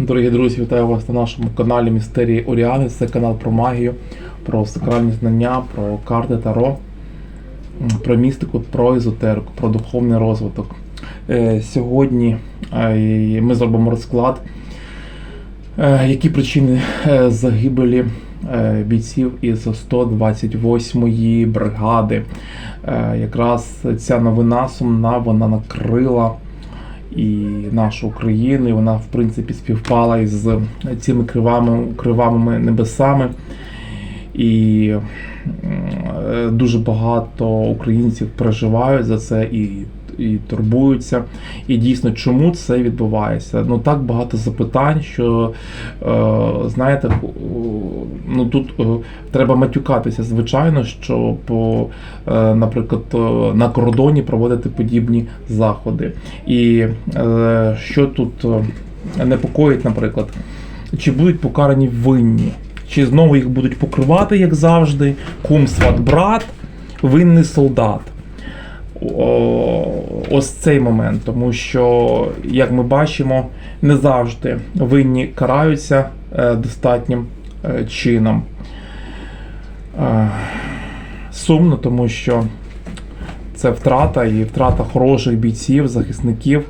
Дорогі друзі, вітаю вас на нашому каналі Містерії Оріани. Це канал про магію, про сакральні знання, про карти Таро, про містику, про езотерику, про духовний розвиток. Е, Сьогодні е, ми зробимо розклад, е, які причини загибелі бійців із 128-ї бригади. Якраз ця новина сумна, вона накрила і нашу Україну, і вона в принципі співпала із цими кривами, кривавими небесами. І дуже багато українців переживають за це і, і турбуються. І дійсно, чому це відбувається? Ну так багато запитань, що е, знаєте, ну тут е, треба матюкатися, звичайно, щоб, е, наприклад, е, на кордоні проводити подібні заходи. І е, що тут е, непокоїть, наприклад, чи будуть покарані винні? Чи знову їх будуть покривати, як завжди, кум сват брат, винний солдат. Ось цей момент, тому що, як ми бачимо, не завжди винні караються е, достатнім е, чином. Е, сумно, тому що це втрата і втрата хороших бійців, захисників,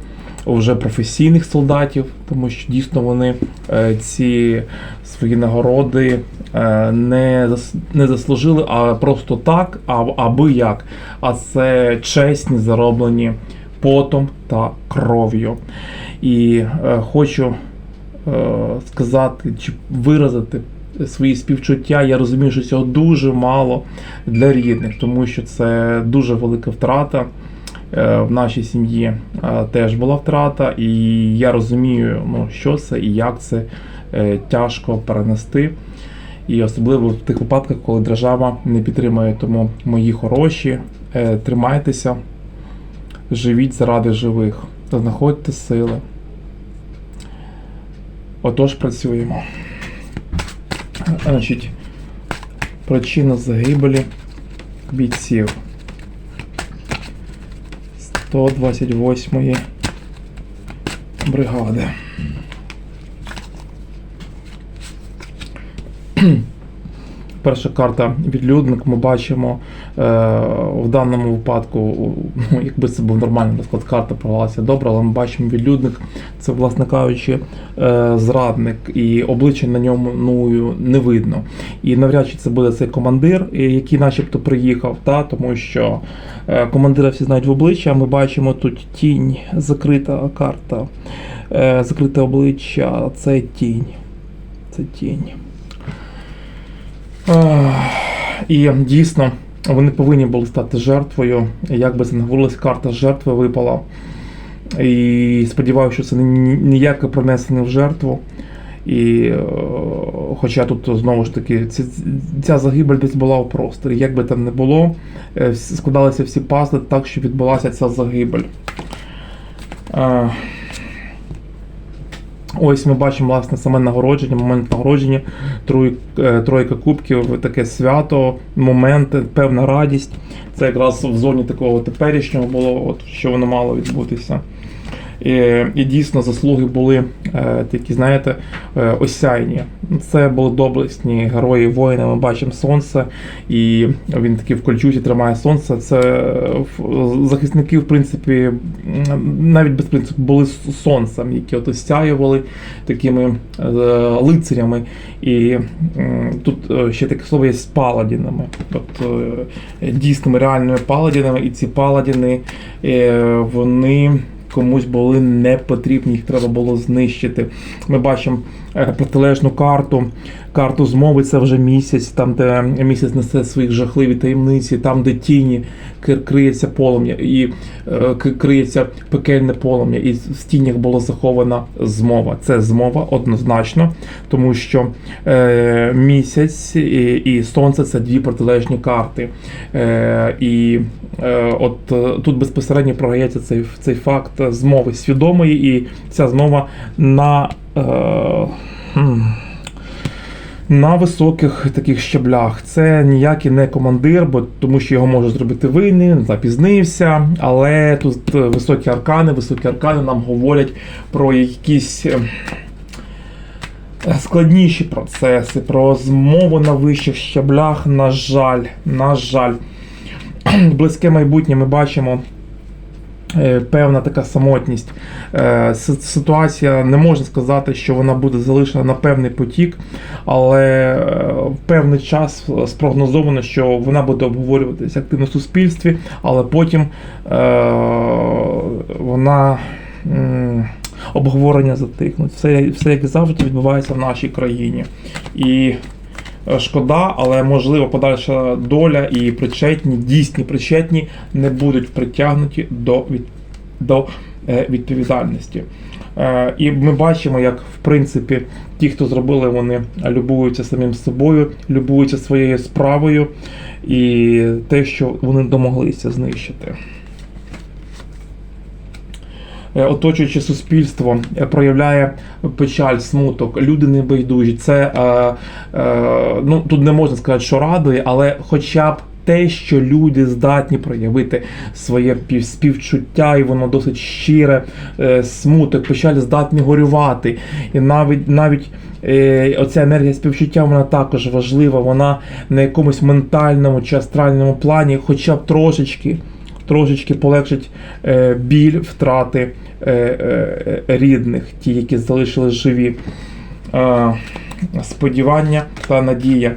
вже професійних солдатів, тому що дійсно вони е, ці свої нагороди е, не, не заслужили, а просто так, а, аби як. А це чесні, зароблені потом та кров'ю. І е, хочу сказати чи виразити свої співчуття. Я розумію, що цього дуже мало для рідних, тому що це дуже велика втрата. Е, В нашій сім'ї е, теж була втрата, і я розумію, ну, що це і як це е, тяжко перенести. І особливо в тих випадках, коли держава не підтримує. Тому мої хороші, тримайтеся, живіть заради живих, знаходьте сили. Отож працюємо. Значить, причина загибелі бійців 128-ї бригади. Перша карта відлюдник. Ми бачимо в даному випадку, ну, якби це був нормальний розклад, карта провалася добре, але ми бачимо відлюдник, це, власне кажучи, е, зрадник, і обличчя на ньому ну, не видно. І навряд чи це буде цей командир, е, який начебто приїхав, та, тому що е, командира всі знають в обличчя, а ми бачимо тут тінь, закрита карта, е, закрите обличчя, це тінь. Це тінь. І дійсно вони повинні були стати жертвою. Як би це не говорилось, карта жертви випала. І сподіваюся, що це ніяке принесене в жертву. І е, хоча тут знову ж таки ці- ця загибель десь була у просторі. Як би там не було, е, складалися всі пазли так, що відбулася ця загибель. Ось ми бачимо власне саме нагородження, момент нагородження, е, тройка кубків, таке свято, момент, певна радість. Це якраз в зоні такого теперішнього було, от, що воно мало відбутися. І, дійсно заслуги були е, такі, знаєте, е, осяйні. Це були доблесні герої воїни. Ми бачимо сонце, і він такий в кольчуті тримає сонце. Це е, захисники, в принципі, навіть без принципу були сонцем, які от осяювали такими лицарями. І тут ще таке слово є з паладінами. Е, дійсними реальними паладінами, і ці паладіни вони комусь були не потрібні, їх треба було знищити. Ми бачимо е, протилежну карту. Карту змови це вже місяць, там, де місяць несе свої жахливі таємниці, там, де тіні кри- криється полум'я, і е, криється пекельне полум'я, і в тінях була захована змова. Це змова однозначно, тому що е, місяць і, і сонце це дві протилежні карти. Е, і е, от е, тут безпосередньо програється цей, цей факт змови свідомої, і ця змова на. Е, на високих таких щаблях. Це ніякий не командир, бо тому що його може зробити винним, запізнився. Але тут високі аркани, високі аркани нам говорять про якісь. е, складніші процеси, про змову на вищих щаблях, на жаль, на жаль. Близьке майбутнє ми бачимо. Е, Певна така самотність. Е, Ситуація не можна сказати, що вона буде залишена на певний потік, але е, в певний час спрогнозовано, що вона буде обговорюватися активно в суспільстві, але потім вона обговорення затихнуть. Все, все як завжди відбувається в нашій країні. І шкода, але можливо подальша доля і причетні, дійсні причетні не будуть притягнуті до, від, до е, відповідальності. Е, І ми бачимо, як в принципі ті, хто зробили, вони любуються самим собою, любуються своєю справою і те, що вони домоглися знищити. Е, Оточуюче суспільство е, проявляє печаль, смуток, люди не байдужі. Це е, ну тут не можна сказати, що радує, але хоча б те, що люди здатні проявити своє пів- співчуття, і воно досить щире, е, смуток, печаль здатні горювати. І навіть навіть е, оця енергія співчуття вона також важлива. Вона на якомусь ментальному чи астральному плані, хоча б трошечки трошечки полегшить е, біль втрати е, е, рідних, ті, які залишились живі. Сподівання та надія.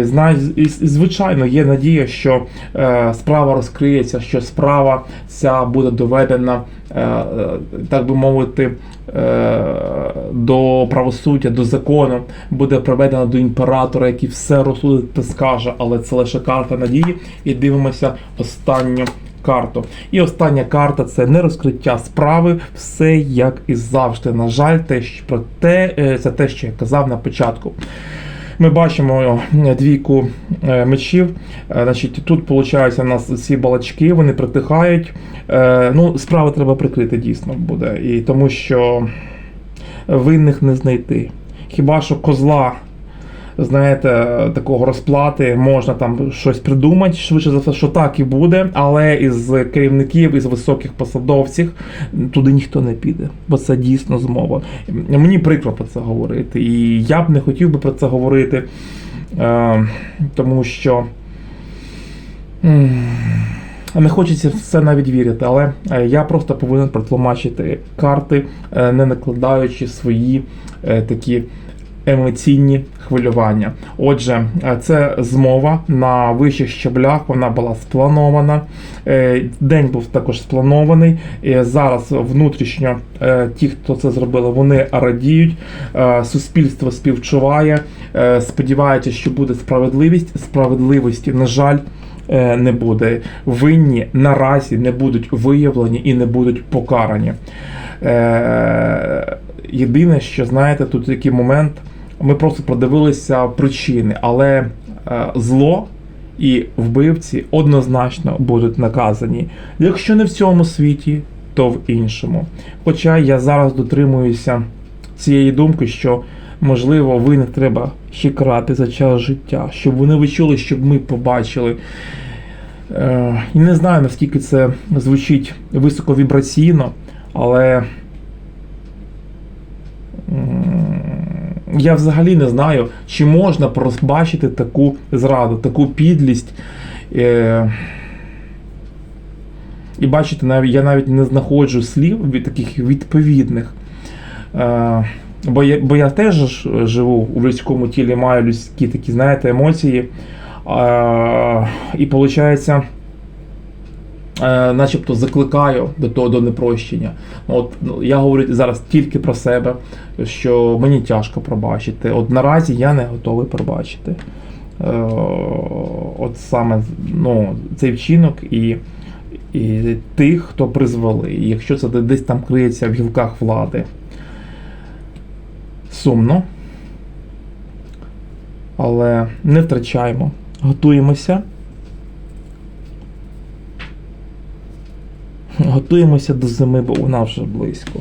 Знаю, звичайно, є надія, що справа розкриється, що справа ця буде доведена, так би мовити, до правосуддя, до закону, буде приведена до імператора, який все розсудить та скаже, але це лише карта надії. І дивимося останню карту. І остання карта це не розкриття справи, все як і завжди. На жаль, те, що про те, е, це те, що я казав на початку. Ми бачимо е, двійку е, мечів. Значить, тут виходить у нас ці балачки, вони притихають. Ну, справи треба прикрити дійсно буде. І тому що винних не знайти. Хіба що козла, знаєте, такого розплати можна там щось придумати, швидше за все, що так і буде, але із керівників, із високих посадовців туди ніхто не піде, бо це дійсно змова. Мені прикро про це говорити, і я б не хотів би про це говорити, е, тому що. Не хочеться в це навіть вірити, але е, я просто повинен протлумачити карти, е, не накладаючи свої такі емоційні хвилювання. Отже, е, це змова на вищих щаблях, вона була спланована. Е, День був також спланований. І зараз внутрішньо е, ті, хто це зробили, вони радіють. Е, Суспільство співчуває, е, сподівається, що буде справедливість. Справедливості, на жаль, е, не буде. Винні наразі не будуть виявлені і не будуть покарані. Е, Єдине, що знаєте, тут який момент, ми просто продивилися причини, але е, зло і вбивці однозначно будуть наказані. Якщо не в цьому світі, то в іншому. Хоча я зараз дотримуюся цієї думки, що можливо винних треба ще крати за час життя, щоб вони відчули, щоб ми побачили. Е, І не знаю, наскільки це звучить високовібраційно, але я взагалі не знаю, чи можна пробачити таку зраду, таку підлість. Е, І бачите, навіть я навіть не знаходжу слів від таких відповідних. Е, Бо я, бо я теж живу у людському тілі, маю людські такі, знаєте, емоції. Е, І виходить, е, начебто закликаю до того до непрощення. От ну, я говорю зараз тільки про себе, що мені тяжко пробачити. От наразі я не готовий пробачити. Е, От саме ну, цей вчинок і, і тих, хто призвели. І якщо це десь там криється в гілках влади. Сумно. Але не втрачаємо. Готуємося. Готуємося до зими, бо вона вже близько.